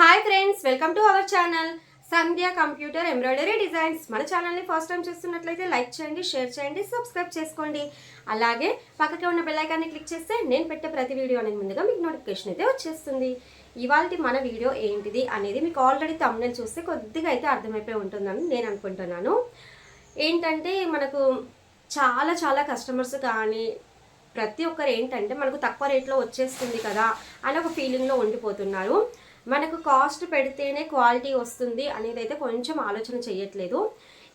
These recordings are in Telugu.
Hi friends welcome to our channel Sandhya computer embroidery designs మన ఛానల్ని ఫస్ట్ టైం చూస్తున్నట్లయితే లైక్ చేయండి షేర్ చేయండి సబ్స్క్రైబ్ చేసుకోండి. అలాగే పక్కకే ఉన్న బెల్లైకాన్ని క్లిక్ చేస్తే నేను పెట్టే ప్రతి వీడియో అనేది ముందుగా మీకు నోటిఫికేషన్ అయితే వచ్చేస్తుంది. ఇవాళ మన వీడియో ఏంటిది అనేది మీకు ఆల్రెడీ తమ్ముని చూస్తే కొద్దిగా అయితే అర్థమైపోయి ఉంటుందని నేను అనుకుంటున్నాను. ఏంటంటే మనకు చాలా చాలా కస్టమర్స్ కానీ ప్రతి ఒక్కరు ఏంటంటే మనకు తక్కువ రేట్లో వచ్చేస్తుంది కదా అని ఒక ఫీలింగ్లో ఉండిపోతున్నారు. మనకు కాస్ట్ పెడితేనే క్వాలిటీ వస్తుంది అనేది అయితే కొంచెం ఆలోచన చేయట్లేదు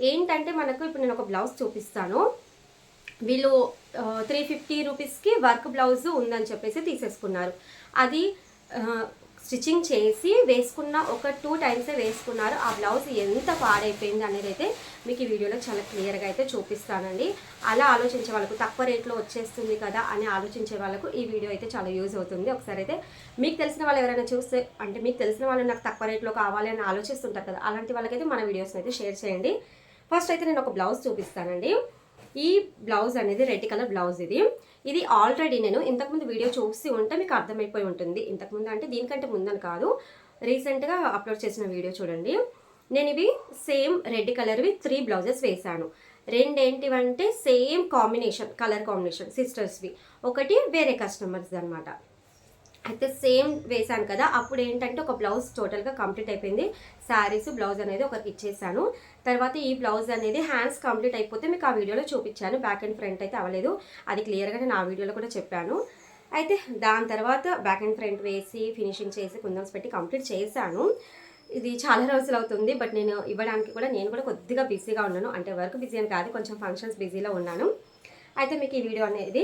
ఏంటంటే మనకు ఇప్పుడు నేను ఒక బ్లౌజ్ చూపిస్తాను. వీళ్ళు త్రీ ఫిఫ్టీ రూపీస్కి వర్క్ బ్లౌజ్ ఉందని చెప్పేసి తీసేసుకున్నారు. అది స్టిచ్చింగ్ చేసి వేసుకున్న ఒక టూ టైమ్సే వేసుకున్నారు. ఆ బ్లౌజ్ ఎంత పాడైపోయింది అనేది అయితే మీకు ఈ వీడియోలో చాలా క్లియర్గా అయితే చూపిస్తానండి. అలా ఆలోచించే వాళ్ళకు తక్కువ రేట్లో వచ్చేస్తుంది కదా అని ఆలోచించే వాళ్ళకు ఈ వీడియో అయితే చాలా యూజ్ అవుతుంది. ఒకసారి అయితే మీకు తెలిసిన వాళ్ళు ఎవరైనా చూస్తే అంటే మీకు తెలిసిన వాళ్ళు నాకు తక్కువ రేట్లో కావాలి అని ఆలోచిస్తుంటారు కదా అలాంటి వాళ్ళకైతే మన వీడియోస్ని అయితే షేర్ చేయండి. ఫస్ట్ అయితే నేను ఒక బ్లౌజ్ చూపిస్తానండి. ఈ బ్లౌజ్ అనేది రెడ్ కలర్ బ్లౌజ్ ఇది. ఇది ఆల్రెడీ నేను ఇంతకుముందు వీడియో చూసి ఉంటే మీకు అర్థమైపోయి ఉంటుంది. ఇంతకుముందు అంటే దీనికంటే ముందని కాదు. రీసెంట్గా అప్లోడ్ చేసిన వీడియో చూడండి. నేను ఇవి సేమ్ రెడ్ కలర్వి త్రీ బ్లౌజెస్ వేశాను. రెండేంటివంటే సేమ్ కాంబినేషన్ కలర్ కాంబినేషన్ సిస్టర్స్వి ఒకటి వేరే కస్టమర్స్ అనమాట అయితే సేమ్ వేశాను కదా అప్పుడు ఏంటంటే ఒక బ్లౌజ్ టోటల్గా కంప్లీట్ అయిపోయింది. శారీస్ బ్లౌజ్ అనేది ఒకరికి ఇచ్చేసాను. తర్వాత ఈ బ్లౌజ్ అనేది హ్యాండ్స్ కంప్లీట్ అయిపోతే మీకు ఆ వీడియోలో చూపించాను. బ్యాక్ అండ్ ఫ్రంట్ అయితే అవ్వలేదు. అది క్లియర్గా నేను ఆ వీడియోలో కూడా చెప్పాను. అయితే దాని తర్వాత బ్యాక్ అండ్ ఫ్రంట్ వేసి ఫినిషింగ్ చేసి కుందన్స్ పెట్టి కంప్లీట్ చేశాను. ఇది చాలా రోజులు అవుతుంది బట్ నేను ఇవ్వడానికి కూడా నేను కూడా కొద్దిగా బిజీగా ఉన్నాను. అంటే వర్క్ బిజీ అని కాదు కొంచెం ఫంక్షన్స్ బిజీలో ఉన్నాను. అయితే మీకు ఈ వీడియో అనేది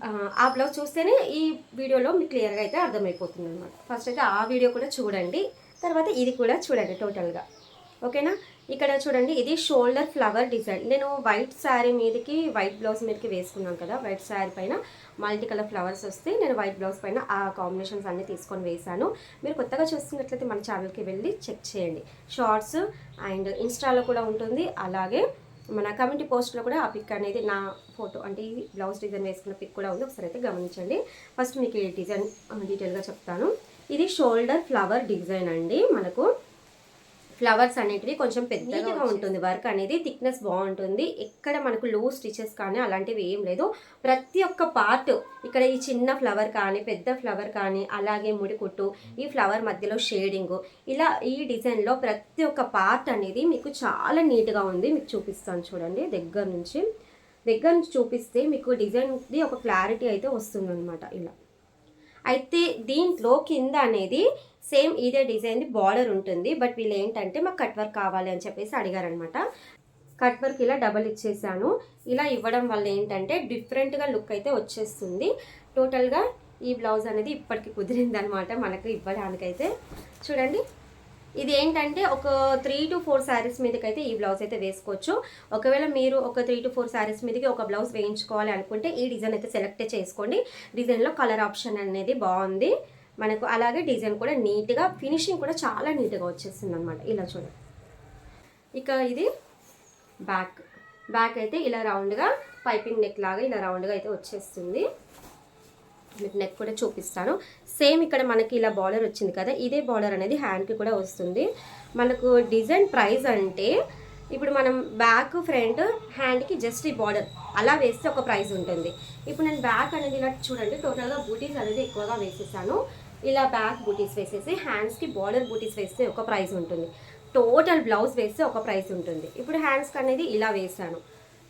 ఆ, బ్లౌజ్ చూస్తేనే ఈ వీడియోలో మీకు క్లియర్గా అయితే అర్థమైపోతుంది అనమాట ఫస్ట్ అయితే ఆ వీడియో కూడా చూడండి. తర్వాత ఇది కూడా చూడండి టోటల్గా. ఓకేనా? ఇక్కడ చూడండి ఇది షోల్డర్ ఫ్లవర్ డిజైన్. నేను వైట్ శారీ మీదకి వైట్ బ్లౌజ్ మీదకి వేసుకున్నాను కదా వైట్ శారీ పైన మల్టీ కలర్ ఫ్లవర్స్ వస్తే నేను వైట్ బ్లౌజ్ పైన ఆ కాంబినేషన్స్ అన్నీ తీసుకొని వేశాను. మీరు కొత్తగా చూస్తున్నట్లయితే మన ఛానల్కి వెళ్ళి చెక్ చేయండి. షార్ట్స్ అండ్ ఇన్స్టాలో కూడా ఉంటుంది. అలాగే మన కమ్యూనిటీ పోస్ట్లో కూడా ఆ పిక్ అనేది నా ఫోటో అంటే ఈ బ్లౌజ్ డిజైన్ వేసుకున్న పిక్ కూడా ఉంది. ఒకసారి అయితే గమనించండి. ఫస్ట్ మీకు ఈ డిజైన్ డీటెయిల్గా చెప్తాను. ఇది షోల్డర్ ఫ్లవర్ డిజైన్ అండి మనకు. ఫ్లవర్స్ అనేటివి కొంచెం పెద్దగా ఉంటుంది. వర్క్ అనేది థిక్నెస్ బాగుంటుంది. ఎక్కడ మనకు లో స్టిచెస్ కానీ అలాంటివి ఏం లేదు. ప్రతి ఒక్క పార్ట్ ఇక్కడ ఈ చిన్న ఫ్లవర్ కానీ పెద్ద ఫ్లవర్ కానీ అలాగే ముడికుట్టు ఈ ఫ్లవర్ మధ్యలో షేడింగ్ ఇలా ఈ డిజైన్లో ప్రతి ఒక్క పార్ట్ అనేది మీకు చాలా నీట్గా ఉంది. మీకు చూపిస్తాను చూడండి దగ్గర నుంచి. దగ్గర నుంచి చూపిస్తే మీకు డిజైన్ది ఒక క్లారిటీ అయితే వస్తుందన్నమాట ఇలా. అయితే దీంట్లో కింద అనేది సేమ్ ఇదే డిజైన్ది బార్డర్ ఉంటుంది. బట్ వీళ్ళు ఏంటంటే మాకు కట్ వర్క్ కావాలి అని చెప్పేసి అడిగారనమాట. కట్ వర్క్ ఇలా డబల్ ఇచ్చేసాను. ఇలా ఇవ్వడం వల్ల ఏంటంటే డిఫరెంట్గా లుక్ అయితే వచ్చేస్తుంది. టోటల్గా ఈ బ్లౌజ్ అనేది ఇప్పటికి కుదిరిందనమాట మనకు ఇవ్వడానికైతే. చూడండి. ఇది ఏంటంటే ఒక త్రీ టు ఫోర్ శారీస్ మీదకైతే ఈ బ్లౌజ్ అయితే వేసుకోవచ్చు. ఒకవేళ మీరు ఒక త్రీ టు ఫోర్ శారీస్ మీదకి ఒక బ్లౌజ్ వేయించుకోవాలి అనుకుంటే ఈ డిజైన్ అయితే సెలెక్ట్ చేసుకోండి. డిజైన్లో కలర్ ఆప్షన్ అనేది బాగుంది. మనకు అలాగే డిజైన్ కూడా నీట్గా ఫినిషింగ్ కూడా చాలా నీట్గా వచ్చేస్తుంది అనమాట ఇలా చూడండి. ఇక ఇది బ్యాక్. బ్యాక్ అయితే ఇలా రౌండ్గా పైపింగ్ నెక్ లాగా ఇలా రౌండ్గా అయితే వచ్చేస్తుంది. మీకు నెక్ కూడా చూపిస్తాను. సేమ్ ఇక్కడ మనకి ఇలా బార్డర్ వచ్చింది కదా ఇదే బార్డర్ అనేది హ్యాండ్కి కూడా వస్తుంది. మనకు డిజైన్ ప్రైస్ అంటే ఇప్పుడు మనం బ్యాక్ ఫ్రంట్ హ్యాండ్కి జస్ట్ ఈ బార్డర్ అలా వేస్తే ఒక ప్రైస్ ఉంటుంది. ఇప్పుడు నేను బ్యాక్ అనేది ఇలా చూడండి టోటల్గా బూటీస్ అనేది ఎక్కువగా వేసేసాను. ఇలా బ్యాక్ బూటీస్ వేసేసి హ్యాండ్స్కి బార్డర్ బూటీస్ వేస్తే ఒక ప్రైస్ ఉంటుంది. టోటల్ బ్లౌజ్ వేస్తే ఒక ప్రైస్ ఉంటుంది. ఇప్పుడు హ్యాండ్స్కి అనేది ఇలా వేసాను.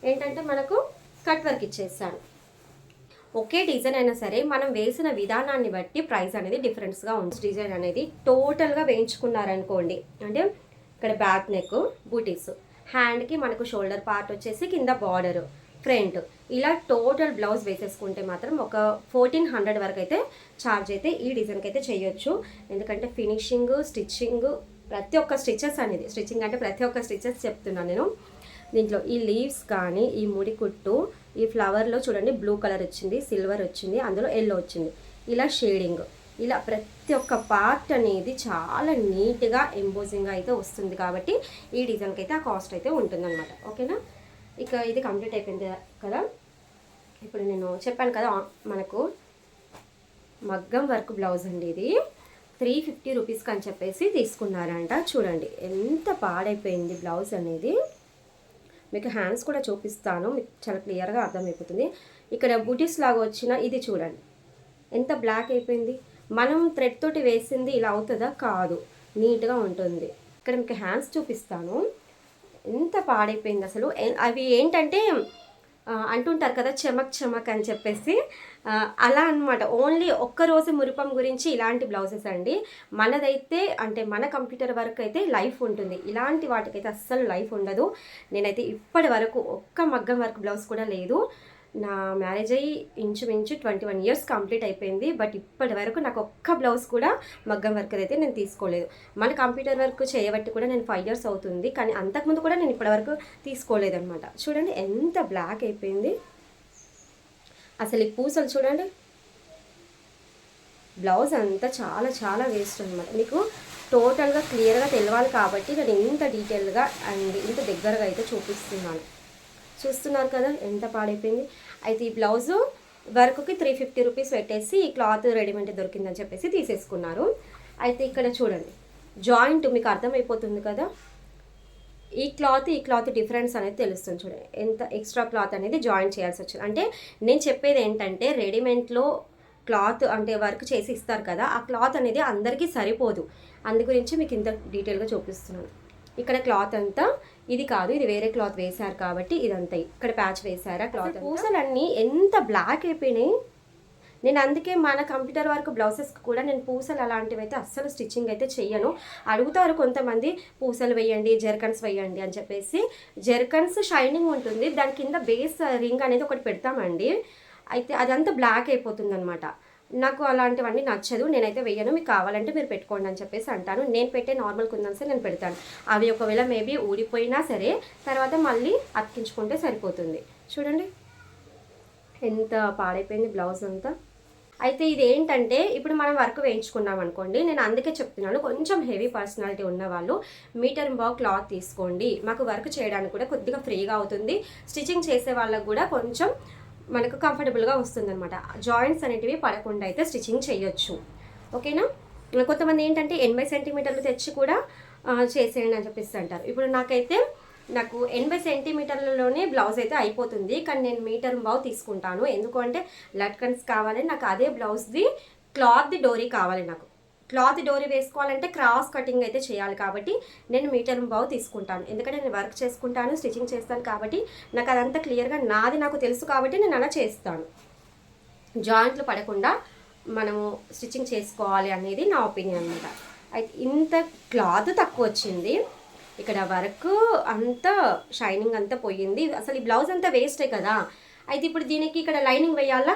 ఏంటంటే మనకు కట్ వర్క్ ఇచ్చేసాను. ఒకే డిజైన్ అయినా సరే మనం వేసిన విధానాన్ని బట్టి ప్రైస్ అనేది డిఫరెన్స్గా ఉంది. డిజైన్ అనేది టోటల్గా వేయించుకున్నారనుకోండి అంటే ఇక్కడ బ్యాక్ నెక్ బూటీస్ హ్యాండ్కి మనకు షోల్డర్ పార్ట్ వచ్చేసి కింద బార్డర్ ఫ్రంట్. ఇలా టోటల్ బ్లౌజ్ వేసేసుకుంటే మాత్రం ఒక ఫోర్టీన్ హండ్రెడ్ వరకు అయితే ఛార్జ్ అయితే ఈ డిజైన్కి అయితే చేయొచ్చు. ఎందుకంటే ఫినిషింగ్ స్టిచ్చింగ్ ప్రతి ఒక్క స్టిచెస్ అనేది స్టిచ్చింగ్ అంటే ప్రతి ఒక్క స్టిచెస్ చెప్తున్నాను నేను. దీంట్లో ఈ లీవ్స్ కానీ ఈ ముడి కుట్టు ఈ ఫ్లవర్లో చూడండి బ్లూ కలర్ వచ్చింది సిల్వర్ వచ్చింది అందులో ఎల్లో వచ్చింది. ఇలా షేడింగ్. ఇలా ప్రతి ఒక్క పార్ట్ అనేది చాలా నీట్గా ఎంబోజింగ్గా అయితే వస్తుంది కాబట్టి ఈ డిజైన్కి అయితే ఆ కాస్ట్ అయితే ఉంటుందన్నమాట. ఓకేనా ఇక ఇది కంప్లీట్ అయిపోయింది కదా? ఇప్పుడు నేను చెప్పాను కదా మనకు మగ్గం వర్క్ బ్లౌజ్ అండి ఇది. త్రీ ఫిఫ్టీ రూపీస్కి అని చెప్పేసి తీసుకున్నారంట. చూడండి ఎంత పాడైపోయింది బ్లౌజ్ అనేది. మీకు హ్యాండ్స్ కూడా చూపిస్తాను మీకు చాలా క్లియర్గా అర్థమైపోతుంది. ఇక్కడ బూటీస్ లాగా వచ్చిన ఇది చూడండి ఎంత బ్లాక్ అయిపోయింది? మనం థ్రెడ్ తోటి వేసింది ఇలా అవుతుందా? కాదు. నీట్గా ఉంటుంది. ఇక్కడ మీకు హ్యాండ్స్ చూపిస్తాను. ఎంత పాడైపోయింది అసలు? అవి ఏంటంటే అంటుంటారు కదా చెమక్ చెమక్ అని చెప్పేసి. అలా అన్నమాట. ఓన్లీ ఒక్కరోజు మురిపం గురించి ఇలాంటి బ్లౌజెస్ అండి. మనదైతే అంటే మన కంప్యూటర్ వరకు అయితే లైఫ్ ఉంటుంది. ఇలాంటి వాటికైతే అస్సలు లైఫ్ ఉండదు. నేనైతే ఇప్పటి వరకు ఒక్క మగ్గం వర్క్ బ్లౌజ్ కూడా లేదు. నా మ్యారేజ్ అయ్యి ఇంచుమించు ట్వంటీ వన్ ఇయర్స్ కంప్లీట్ అయిపోయింది. బట్ ఇప్పటి వరకు నాకు ఒక్క బ్లౌజ్ కూడా మగ్గం వర్క్ అయితే నేను తీసుకోలేదు. మన కంప్యూటర్ వర్క్ చేయబట్టి కూడా నేను ఫైవ్ ఇయర్స్ అవుతుంది. కానీ అంతకుముందు కూడా నేను ఇప్పటి వరకు తీసుకోలేదు అనమాట చూడండి ఎంత బ్లాక్ అయిపోయింది. అసలు ఈ పూసలు చూడండి. బ్లౌజ్ అంతా చాలా చాలా వేస్ట్ అనమాట మీకు టోటల్గా క్లియర్గా తెలవాలి కాబట్టి నేను ఇంత డీటెయిల్గా అండ్ ఇంత దగ్గరగా అయితే చూపిస్తున్నాను. చూస్తున్నారు కదా ఎంత పాడైపోయింది. అయితే ఈ బ్లౌజు వర్క్కి త్రీ ఫిఫ్టీ రూపీస్ పెట్టేసి ఈ క్లాత్ రెడీమేడ్ దొరికిందని చెప్పేసి తీసేసుకున్నారు. అయితే ఇక్కడ చూడండి జాయింట్ మీకు అర్థమైపోతుంది కదా. ఈ క్లాత్ ఈ క్లాత్ డిఫరెన్స్ అనేది తెలుస్తుంది చూడండి. ఎంత ఎక్స్ట్రా క్లాత్ అనేది జాయిన్ చేయాల్సి వచ్చింది. అంటే నేను చెప్పేది ఏంటంటే రెడీమేడ్లో క్లాత్ అంటే వర్క్ చేసి ఇస్తారు కదా ఆ క్లాత్ అనేది అందరికీ సరిపోదు. అందు గురించి మీకు ఇంత డీటెయిల్గా చూపిస్తున్నాను. ఇక్కడ క్లాత్ అంతా ఇది కాదు ఇది వేరే క్లాత్ వేశారు కాబట్టి ఇదంతా. ఇక్కడ ప్యాచ్ వేశారా క్లాత్ పూసలన్నీ ఎంత బ్లాక్ అయిపోయినాయి. నేను అందుకే మన కంప్యూటర్ వర్క్ బ్లౌజెస్కి కూడా నేను పూసలు అలాంటివి అయితే అస్సలు స్టిచ్చింగ్ అయితే చెయ్యను. అడుగుతారు కొంతమంది పూసలు వేయండి జెర్కన్స్ వేయండి అని చెప్పేసి. జెర్కన్స్ షైనింగ్ ఉంటుంది. దాని కింద బేస్ రింగ్ అనేది ఒకటి పెడతామండి. అయితే అదంతా బ్లాక్ అయిపోతుంది అనమాట నాకు అలాంటివన్నీ నచ్చదు నేనైతే వేయను మీకు కావాలంటే మీరు పెట్టుకోండి అని చెప్పేసి అంటాను. నేను పెట్టే నార్మల్ కుందన్సే నేను పెడతాను. అవి ఒకవేళ మేబీ ఊడిపోయినా సరే తర్వాత మళ్ళీ అతికించుకుంటే సరిపోతుంది. చూడండి. ఎంత పాడైపోయింది బ్లౌజ్ అంతా. అయితే ఇది ఏంటంటే ఇప్పుడు మనం వర్క్ వేయించుకున్నాం అనుకోండి నేను అందుకే చెప్తున్నాను కొంచెం హెవీ పర్సనాలిటీ ఉన్న వాళ్ళు మీటర్ బావ్ క్లాత్ తీసుకోండి. మాకు వర్క్ చేయడానికి కూడా కొద్దిగా ఫ్రీగా అవుతుంది. స్టిచ్చింగ్ చేసే వాళ్ళకు కూడా కొంచెం మనకు కంఫర్టబుల్గా వస్తుందన్నమాట. జాయింట్స్ అనేటివి పడకుండా అయితే స్టిచ్చింగ్ చేయొచ్చు. ఓకేనా? కొంతమంది ఏంటంటే ఎనభై సెంటీమీటర్లు తెచ్చి కూడా చేసేయండి అని చెప్పేసి అంటారు. ఇప్పుడు నాకైతే నాకు ఎనభై సెంటీమీటర్లలోనే బ్లౌజ్ అయితే అయిపోతుంది. కానీ నేను మీటర్ బావ్ తీసుకుంటాను. ఎందుకు అంటే లట్కన్స్ కావాలి. నాకు అదే బ్లౌజ్ది క్లాత్ది డోరీ కావాలి నాకు. క్లాత్ డోరీ వేసుకోవాలంటే క్రాస్ కటింగ్ అయితే చేయాలి కాబట్టి నేను మీటర్ బావు తీసుకుంటాను. ఎందుకంటే నేను వర్క్ చేసుకుంటాను స్టిచ్చింగ్ చేస్తాను కాబట్టి నాకు అదంతా క్లియర్గా నాది నాకు తెలుసు కాబట్టి నేను అలా చేస్తాను. జాయింట్లు పడకుండా మనము స్టిచ్చింగ్ చేసుకోవాలి అనేది నా ఒపీనియన్ అనమాట అయితే ఇంత క్లాత్ తక్కువ వచ్చింది. ఇక్కడ వర్క్ అంతా షైనింగ్ అంతా పోయింది. అసలు ఈ బ్లౌజ్ అంతా వేస్టే కదా. అయితే ఇప్పుడు దీనికి ఇక్కడ లైనింగ్ వేయాలా?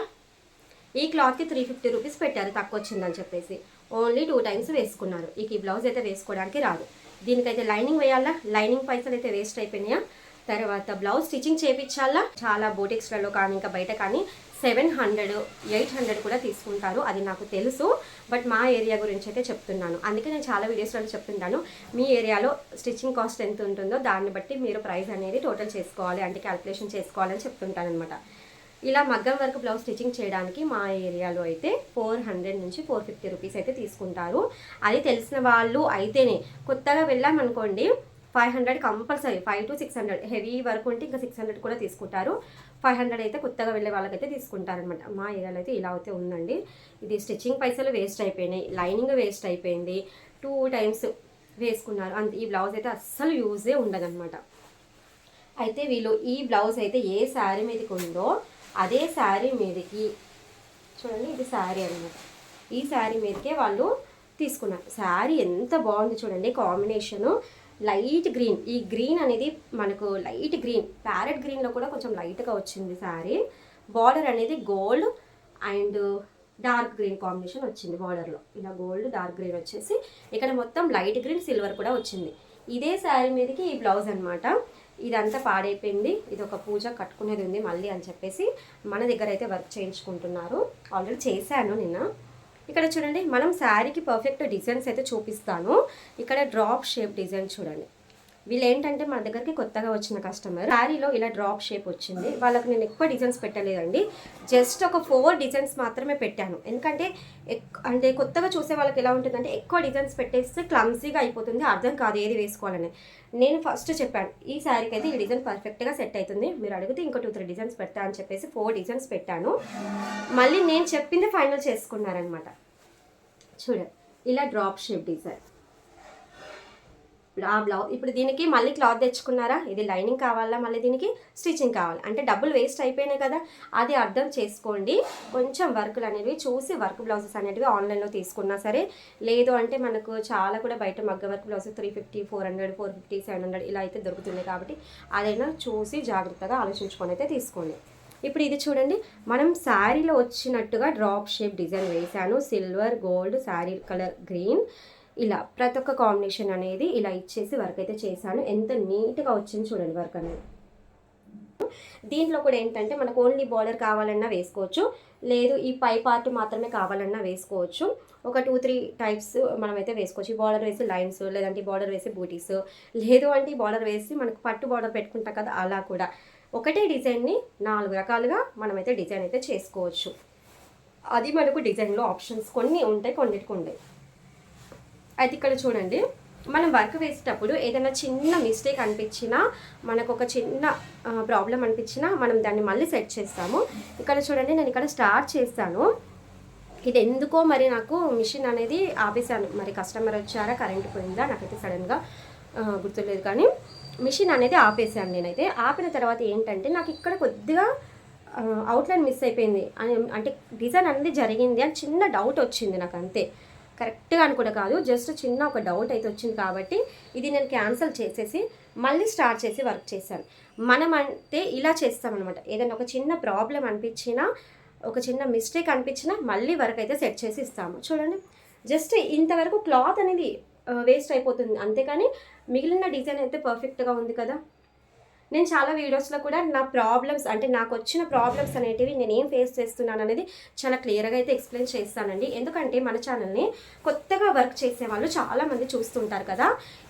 ఈ క్లాత్కి త్రీ ఫిఫ్టీ రూపీస్ పెట్టారు తక్కువ వచ్చిందని చెప్పేసి. ఓన్లీ టూ టైమ్స్ వేసుకున్నారు. ఇక ఈ బ్లౌజ్ అయితే వేసుకోవడానికి రాదు. దీనికైతే లైనింగ్ వేయాలా? లైనింగ్ పైసలు అయితే వేస్ట్ అయిపోయినాయా? తర్వాత బ్లౌజ్ స్టిచ్చింగ్ చేయించాలా? చాలా బోటిక్స్లలో కానీ ఇంకా బయట కానీ సెవెన్ హండ్రెడ్ ఎయిట్ హండ్రెడ్ కూడా తీసుకుంటారు. అది నాకు తెలుసు. బట్ మా ఏరియా గురించి అయితే చెప్తున్నాను. అందుకే నేను చాలా వీడియోస్లో చెప్తుంటాను మీ ఏరియాలో స్టిచ్చింగ్ కాస్ట్ ఎంత ఉంటుందో దాన్ని బట్టి మీరు ప్రైస్ అనేది టోటల్ చేసుకోవాలి. అంటే క్యాల్కులేషన్ చేసుకోవాలని చెప్తుంటాను అనమాట ఇలా మగ్గం వర్క్ బ్లౌజ్ స్టిచ్చింగ్ చేయడానికి మా ఏరియాలో అయితే ఫోర్ హండ్రెడ్ నుంచి ఫోర్ ఫిఫ్టీ రూపీస్ అయితే తీసుకుంటారు. అది తెలిసిన వాళ్ళు అయితేనే కొత్తగా వెళ్ళామనుకోండి five hundred compulsory five to six hundred. Heavy work ఉంటే ఇంకా సిక్స్ హండ్రెడ్ కూడా తీసుకుంటారు. ఫైవ్ హండ్రెడ్ అయితే కొత్తగా వెళ్ళే వాళ్ళకైతే తీసుకుంటారనమాట మా ఏరియాలో అయితే ఇలా అయితే ఉందండి. ఇది స్టిచ్చింగ్ పైసలు వేస్ట్ అయిపోయినాయి లైనింగ్ వేస్ట్ అయిపోయింది. టూ టైమ్స్ వేసుకున్నారు. అంత ఈ బ్లౌజ్ అయితే అస్సలు యూజే ఉండదన్నమాట. అయితే వీళ్ళు ఈ బ్లౌజ్ అయితే ఏ శారీ మీదకి ఉందో అదే శారీ మీదకి. చూడండి ఇది శారీ అనమాట ఈ శారీ మీదకే వాళ్ళు తీసుకున్నారు. శారీ ఎంత బాగుంది చూడండి కాంబినేషను. Light green. ఈ గ్రీన్ అనేది మనకు లైట్ గ్రీన్ ప్యారెట్ గ్రీన్లో కూడా కొంచెం లైట్గా వచ్చింది శారీ. బార్డర్ అనేది gold and dark green combination వచ్చింది బార్డర్లో. ఇలా గోల్డ్ డార్క్ గ్రీన్ వచ్చేసి ఇక్కడ మొత్తం లైట్ గ్రీన్ సిల్వర్ కూడా వచ్చింది. ఇదే శారీ మీదకి ఈ బ్లౌజ్ అనమాట ఇదంతా పాడైపోయింది. ఇది ఒక పూజ కట్టుకునేది ఉంది మళ్ళీ అని చెప్పేసి మన దగ్గర అయితే వర్క్ చేయించుకుంటున్నారు. ఆల్రెడీ చేశాను నిన్న. ఇక్కడ చూడండి మనం శారీకి పర్ఫెక్ట్ డిజైన్స్ అయితే చూపిస్తాను. ఇక్కడ డ్రాప్ షేప్ డిజైన్ చూడండి. వీళ్ళు ఏంటంటే మన దగ్గరికి కొత్తగా వచ్చిన కస్టమర్ శారీలో ఇలా డ్రాప్ షేప్ వచ్చింది. వాళ్ళకి నేను ఎక్కువ డిజైన్స్ పెట్టలేదండి. జస్ట్ ఒక ఫోర్ డిజైన్స్ మాత్రమే పెట్టాను. ఎందుకంటే ఎక్- అంటే కొత్తగా చూసే వాళ్ళకి ఎలా ఉంటుందంటే ఎక్కువ డిజైన్స్ పెట్టేస్తే క్లమ్సీగా అయిపోతుంది. అర్థం కాదు ఏది వేసుకోవాలని. నేను ఫస్ట్ చెప్పాను ఈ శారీకి అయితే ఈ డిజైన్ పర్ఫెక్ట్గా సెట్ అవుతుంది. మీరు అడిగితే ఇంకో టూ త్రీ డిజైన్స్ పెడతా అని చెప్పేసి ఫోర్ డిజైన్స్ పెట్టాను. మళ్ళీ నేను చెప్పింది ఫైనల్ చేసుకున్నారనమాట చూడండి ఇలా డ్రాప్ షేప్ డిజైన్ ఆ బ్లౌజ్ ఇప్పుడు దీనికి మళ్ళీ క్లాత్ తెచ్చుకున్నారా? ఇది లైనింగ్ కావాలా? మళ్ళీ దీనికి స్టిచ్చింగ్ కావాలి? అంటే డబ్బులు వేస్ట్ అయిపోయినాయి కదా. అది అర్థం చేసుకోండి. కొంచెం వర్కులు అనేవి చూసి వర్క్ బ్లౌజెస్ అనేటివి ఆన్లైన్లో తీసుకున్నా సరే లేదు అంటే మనకు చాలా కూడా బయట మగ్గ work blouse three fifty four hundred four fifty seven hundred ఇలా అయితే దొరుకుతుంది కాబట్టి అదైనా చూసి జాగ్రత్తగా ఆలోచించుకొని అయితే తీసుకోండి. ఇప్పుడు ఇది చూడండి. మనం శారీలో వచ్చినట్టుగా డ్రాప్ షేప్ డిజైన్ వేశాను. Silver gold sari colour green. ఇలా ప్రతి ఒక్క కాంబినేషన్ అనేది ఇలా ఇచ్చేసి వర్క్ అయితే చేశాను. ఎంత నీట్గా వచ్చింది చూడండి వర్క్ అనేది. దీంట్లో కూడా ఏంటంటే మనకు ఓన్లీ బార్డర్ కావాలన్నా వేసుకోవచ్చు. లేదు ఈ పై పార్ట్ మాత్రమే కావాలన్నా వేసుకోవచ్చు. ఒక టూ త్రీ టైప్స్ మనమైతే వేసుకోవచ్చు. ఈ బార్డర్ వేసి లైన్స్ లేదంటే బార్డర్ వేసి బూటీస్ లేదు అంటే ఈ బార్డర్ వేసి మనకు పట్టు బార్డర్ పెట్టుకుంటాం కదా అలా కూడా. ఒకటే డిజైన్ని నాలుగు రకాలుగా మనమైతే డిజైన్ అయితే చేసుకోవచ్చు. అది మనకు డిజైన్లో ఆప్షన్స్ కొన్ని ఉంటాయి కొన్నిటికి ఉండేవి. అయితే ఇక్కడ చూడండి మనం వర్క్ వేసేటప్పుడు ఏదైనా చిన్న మిస్టేక్ అనిపించినా మనకు ఒక చిన్న ప్రాబ్లం అనిపించినా మనం దాన్ని మళ్ళీ సెట్ చేస్తాము. ఇక్కడ చూడండి నేను ఇక్కడ స్టార్ట్ చేస్తాను ఇది ఎందుకో మరి నాకు మిషన్ అనేది ఆపేసాను మరి కస్టమర్ వచ్చారా కరెంట్ పోయిందా నాకైతే సడన్గా గుర్తులేదు కానీ మిషన్ అనేది ఆపేసాను నేనైతే. ఆపిన తర్వాత ఏంటంటే నాకు ఇక్కడ కొద్దిగా అవుట్లైన్ మిస్ అయిపోయింది. అని- అంటే డిజైన్ అనేది జరిగింది అని చిన్న డౌట్ వచ్చింది నాకు అంతే కరెక్ట్గా అని కూడా కాదు. జస్ట్ చిన్న ఒక డౌట్ అయితే వచ్చింది కాబట్టి ఇది నేను క్యాన్సిల్ చేసేసి మళ్ళీ స్టార్ట్ చేసి వర్క్ చేశాను. మనం అంటే ఇలా చేస్తామన్నమాట. ఏదైనా ఒక చిన్న ప్రాబ్లం అనిపించినా ఒక చిన్న మిస్టేక్ అనిపించినా మళ్ళీ వర్క్ అయితే సెట్ చేసి ఇస్తాము. చూడండి. జస్ట్ ఇంతవరకు క్లాత్ అనేది వేస్ట్ అయిపోతుంది. అంతేకాని మిగిలిన డిజైన్ అయితే పర్ఫెక్ట్గా ఉంది కదా. నేను చాలా వీడియోస్లో కూడా నా ప్రాబ్లమ్స్ అంటే నాకు వచ్చిన ప్రాబ్లమ్స్ అనేటివి నేను ఏం ఫేస్ చేస్తున్నాను అనేది చాలా క్లియర్గా అయితే ఎక్స్ప్లెయిన్ చేస్తానండి. ఎందుకంటే మన ఛానల్ని కొత్తగా వర్క్ చేసే వాళ్ళు చాలామంది చూస్తుంటారు కదా.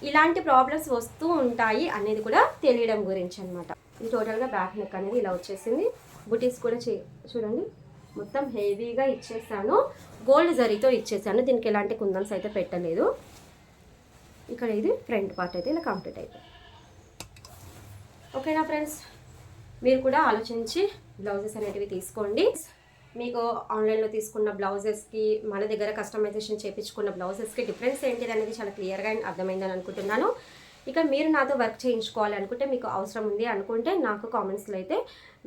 ఇలాంటి ప్రాబ్లమ్స్ వస్తూ ఉంటాయి అనేది కూడా తెలియడం గురించి అనమాట ఇది టోటల్గా బ్యాక్ నెక్ అనేది ఇలా వచ్చేసింది. బుటీస్ కూడా చే చూడండి. మొత్తం హెవీగా ఇచ్చేసాను. గోల్డ్ జరీతో ఇచ్చేసాను. దీనికి ఎలాంటి కుందన్స్ అయితే పెట్టలేదు. ఇక్కడ ఇది ఫ్రంట్ పార్ట్ అయితే ఇలా కంప్లీట్ అయిపోయింది. ఓకేనా ఫ్రెండ్స్? మీరు కూడా ఆలోచించి బ్లౌజెస్ అనేటివి తీసుకోండి. మీకు ఆన్లైన్లో తీసుకున్న బ్లౌజెస్కి మన దగ్గర కస్టమైజేషన్ చేయించుకున్న బ్లౌజెస్కి డిఫరెన్స్ ఏంటిది అనేది చాలా క్లియర్గా అర్థమైందని అనుకుంటున్నాను. ఇక మీరు నాతో వర్క్ చేయించుకోవాలి అనుకుంటే మీకు అవసరం ఉంది అనుకుంటే నాకు కామెంట్స్లో అయితే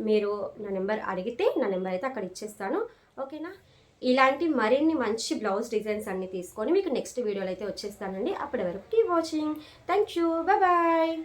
మీరు నా నెంబర్ అడిగితే నా నెంబర్ అయితే అక్కడ ఇచ్చేస్తాను. ఓకేనా? ఇలాంటి మరిన్ని మంచి బ్లౌజ్ డిజైన్స్ అన్నీ తీసుకొని మీకు నెక్స్ట్ వీడియోలో అయితే వచ్చేస్తానండి. అప్పటి వరకు keep watching thank you bye